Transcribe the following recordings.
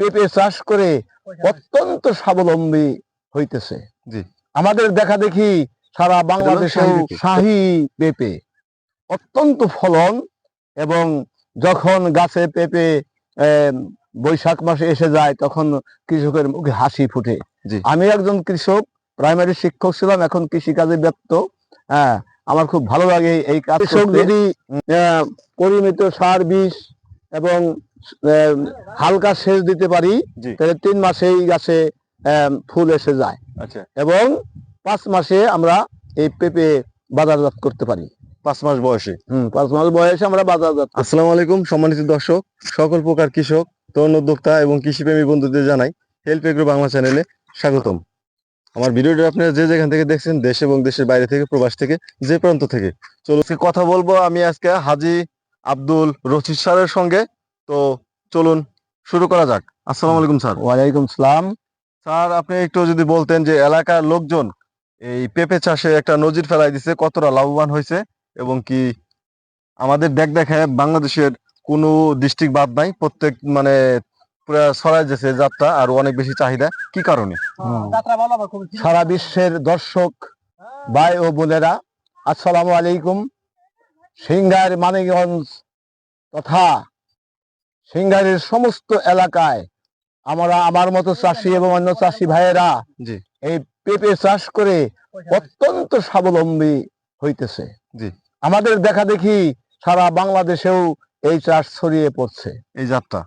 পেঁপে চাষ করে অত্যন্ত স্বাবলম্বী হইতেছে। আমাদের দেখা দেখি সারা বাংলাদেশে শাহী পেঁপে। অত্যন্ত ফলন এবং যখন গাছে পেঁপে বৈশাখ মাসে এসে যায় তখন কৃষকের মুখে হাসি ফুটে। আমি একজন কৃষক প্রাইমারি শিক্ষক ছিলাম এখন কৃষিকাজে ব্যস্ত। হ্যাঁ আমার খুব ভালো লাগে এই কাজ কৃষক যদি পরিমিত সার বিষ এবং হালকা সেচ দিতে পারি তাহলে তিন মাসেই গাছে আহ, ফুল এসে যায়। আচ্ছা। এবং পাঁচ মাসে আমরা এই পেঁপে বাজারজাত করতে পারি। পাঁচ মাস বয়সে? হম পাঁচ মাস বয়সে আমরা বাজারজাত আসসালামু আলাইকুম সম্মানিত দর্শক সকল প্রকার কৃষক তরুণ উদ্যোক্তা এবং কৃষিপ্রেমী বন্ধুদের জানাই হেল্প এগ্রো বাংলা চ্যানেলে স্বাগতম। আমার ভিডিওটা আপনারা যে যেখান থেকে দেখছেন দেশ এবং দেশের বাইরে থেকে প্রবাস থেকে যে প্রান্ত থেকে। চলো কথা বলব আমি আজকে হাজি আব্দুল রশিদ স্যারের সঙ্গে। তো চলুন শুরু করা যাক। আসসালামু আলাইকুম স্যার। ওয়ালাইকুম সালাম। স্যার আপনি একটু যদি বলতেন যে এলাকার লোকজন এই পেঁপে চাষে একটা নজির ফেলাই দিছে কতটা লাভবান হয়েছে এবং কি আমাদের দেখ দেখে বাংলাদেশের কোনো ডিস্ট্রিক্ট বাদ নাই প্রত্যেক মানে পুরা ছড়াই যেছে যাত্রা আর অনেক বেশি চাহিদা। কি কারণে? সারা বিশ্বের দর্শক ভাই ও বোনেরা আসসালামু আলাইকুম। সিঙ্গার মানিকগঞ্জ তথা সিঙ্গারের সমস্ত এলাকায় আমরা আমার মতো চাষি এবং অন্য চাষি ভাইয়েরা এই পেঁপে চাষ করে অত্যন্ত স্বাবলম্বী হইতেছে। আমাদের দেখা দেখি সারা বাংলাদেশেও এই চাষ ছড়িয়ে পড়ছে। এই যাত্রা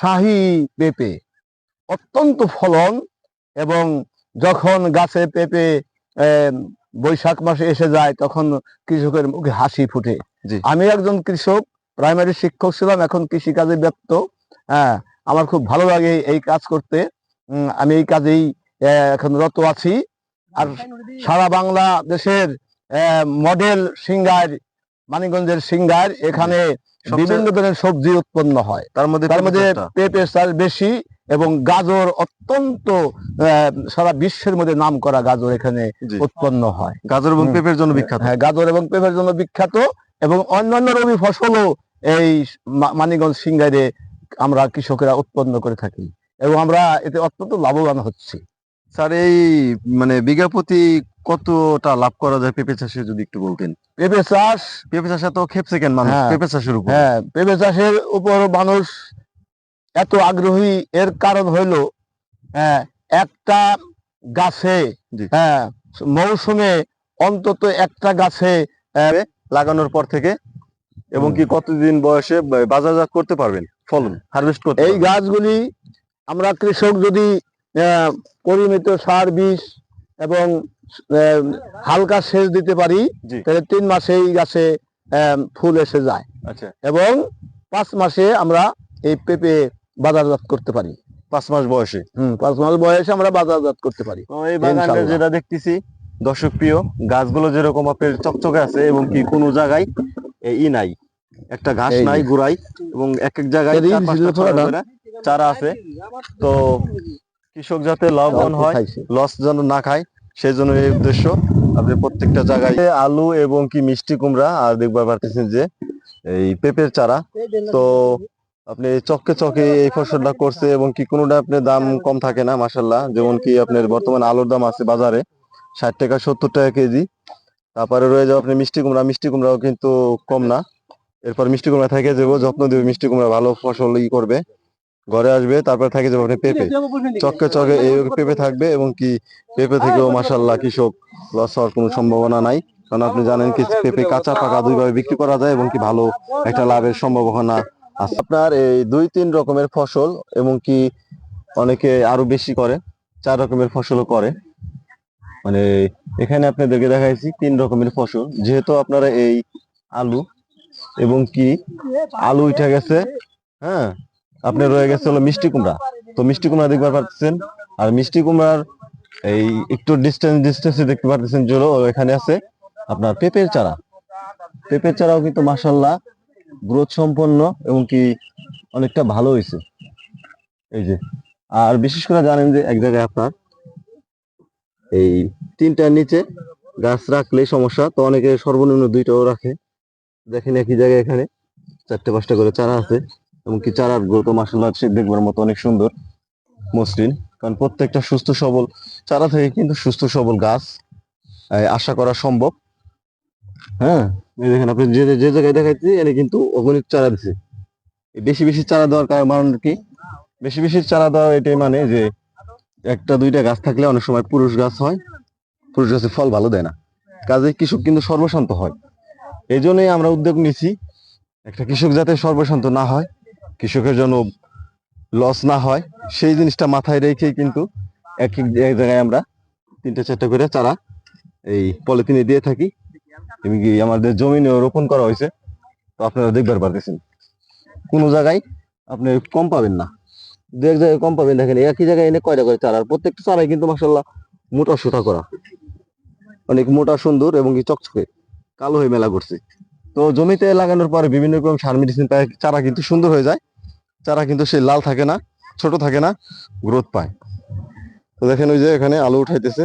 শাহী পেঁপে। অত্যন্ত ফলন এবং যখন গাছে পেঁপে বৈশাখ মাসে এসে যায় তখন কৃষকের মুখে হাসি ফুটে। আমি একজন কৃষক প্রাইমারি শিক্ষক ছিলাম এখন কৃষিকাজে ব্যস্ত। হ্যাঁ আমার খুব ভালো লাগে এই কাজ করতে। আমি এই কাজেই এখন রত আছি। আর সারা বাংলাদেশের মডেল সিঙ্গার মানিকগঞ্জের সিঙ্গার এখানে বিভিন্ন ধরনের সবজি উৎপন্ন হয়। তার মধ্যে তার মধ্যে পেঁপে চাষ বেশি এবং গাজর অত্যন্ত আহ, সারা বিশ্বের মধ্যে নাম করা গাজর এখানে উৎপন্ন হয়। গাজর এবং পেঁপের জন্য বিখ্যাত। হ্যাঁ গাজর এবং পেঁপের জন্য বিখ্যাত এবং অন্যান্য রবি ফসলও এই মা- মানিকগঞ্জ সিঙ্গারে আমরা কৃষকেরা উৎপন্ন করে থাকি এবং আমরা এতে অত্যন্ত লাভবান হচ্ছি। স্যার এই মানে বিঘা প্রতি কতটা লাভ করা যায় পেঁপে চাষে যদি একটু বলতেন? পেঁপে চাষ পেঁপে চাষে তো খেপছে কেন মানুষ? হ্যাঁ। পেঁপে চাষের উপর। হ্যাঁ পেঁপে চাষের উপর মানুষ এত আগ্রহী এর কারণ হইল হ্যাঁ, একটা গাছে হ্যাঁ মৌসুমে অন্তত একটা গাছে লাগানোর পর থেকে এবং কি কতদিন বয়সে বাজারজাত করতে পারবেন? ফলন হারভেস্ট করতে এই গাছগুলি আমরা কৃষক যদি পরিমিত সার বিষ এবং হালকা সেচ দিতে পারি তাহলে তিন মাসেই গাছে আহ, ফুল এসে যায়। আচ্ছা। এবং পাঁচ মাসে আমরা এই পেঁপে বাজারজাত করতে পারি। পাঁচ মাস বয়সে? হম পাঁচ মাস বয়সে আমরা বাজারজাত করতে পারি এই বাগানটা যেটা দেখতেছি দর্শক প্রিয় গাছগুলো যেরকম আপনার চকচকে আছে এবং কি কোনো জায়গায় ই নাই। একটা ঘাস নাই গুড়াই এবং এক এক জায়গায় চারা আছে। তো কৃষক যাতে লাভবান হয় লস যেন না খায় সেই জন্য এই উদ্দেশ্য। আপনি প্রত্যেকটা জায়গায় আলু এবং কি মিষ্টি কুমড়া আর দেখবার পারতেছেন যে এই পেঁপের চারা। তো আপনি চকে চকে এই ফসলটা করছে এবং কি কোনোটা আপনার দাম কম থাকে না মাসাল্লাহ যেমন কি আপনার বর্তমানে আলুর দাম আছে বাজারে ষাট টাকা সত্তর টাকা কেজি। তারপরে রয়ে যাবে আপনি মিষ্টি কুমড়া। মিষ্টি কুমড়াও কিন্তু কম না। এরপর মিষ্টি কুমড়া থেকে যাব, যত্ন দেবে মিষ্টি কুমড়া ভালো ফসল ই করবে। ঘরে আসবে, তারপরে থাকে যাবে আপনি পেঁপে। চকে চকে এই পেঁপে থাকবে এবং কি পেঁপে থেকেও মাসাল্লাহ কৃষক লস হওয়ার কোনো সম্ভাবনা নাই। কারণ আপনি জানেন কি পেঁপে কাঁচা পাকা দুইভাবে বিক্রি করা যায় এবং কি ভালো একটা লাভের সম্ভাবনা আছে। আপনার এই দুই তিন রকমের ফসল এবং কি অনেকে আরও বেশি করে, চার রকমের ফসলও করে। মানে এখানে আপনাদেরকে দেখাইছি তিন রকমের ফসল। যেহেতু আপনারা এই আলু এবং কি আলু উঠে গেছে হ্যাঁ আপনি রয়ে গেছে হলো মিষ্টি কুমড়া। তো মিষ্টি কুমড়া দেখবার পাচ্ছেন আর মিষ্টি কুমড়ার এই একটু ডিস্টেন্স ডিস্টেন্সে দেখতে পারতেছেন যে এখানে আছে আপনার পেঁপের চারা। পেঁপের চারাও কিন্তু মাসাল্লাহ গ্রোথ সম্পন্ন এবং কি অনেকটা ভালো হয়েছে এই যে, আর বিশেষ করে জানেন যে এক জায়গায় আপনার এই তিনটার নিচে গাছ রাখলে সমস্যা। তো অনেকে সর্বনিম্ন দুইটাও রাখে। দেখেন একই জায়গায় এখানে চারটে, পাঁচটা করে চারা আছে। এমনকি চারার গ্রোথ মাসাল্লাহ দেখবার মতো অনেক সুন্দর, মসৃণ। কারণ প্রত্যেকটা সুস্থ সবল চারা থেকে কিন্তু সুস্থ সবল গাছ আশা করা সম্ভব। হ্যাঁ দেখেন আপনি যে যে জায়গায় দেখাচ্ছি এনে কিন্তু অগণিত চারা দিছে। বেশি বেশি চারা দেওয়ার কারণ কি? বেশি বেশি চারা দেওয়া এটাই মানে যে একটা, দুইটা গাছ থাকলে অনেক সময় পুরুষ গাছ হয়, পুরুষ গাছের ফল ভালো দেয় না। কাজে কৃষক কিন্তু সর্বশান্ত হয়। এই জন্যই আমরা উদ্যোগ নিছি একটা কৃষক যাতে সর্বশান্ত না হয়, কৃষকের জন্য লস না হয়, সেই জিনিসটা মাথায় রেখেই কিন্তু এক এক জায়গায় আমরা তিনটে, চারটে করে চারা এই পলিথিনে দিয়ে থাকি। আমাদের জমিনে রোপণ করা হয়েছে, তো আপনারা দেখবার পারতেছেন। কোনো জায়গায় আপনি কম পাবেন না। দু এক জায়গায় কম পাবেন, দেখেন একই জায়গায় এনে কয়টা করে চারা আর প্রত্যেকটা চারাই কিন্তু মাসাল্লাহ মোটা সুতা করা। অনেক মোটা, সুন্দর এবং কি চকচকে, কালো হয়ে মেলা করছে। তো জমিতে লাগানোর পরে বিভিন্ন রকম সার মেডিসিন পায়, চারা কিন্তু সুন্দর হয়ে যায়। চারা কিন্তু সে লাল থাকে না, ছোট থাকে না গ্রোথ পায়। তো দেখেন ওই যে এখানে আলু উঠাইতেছে।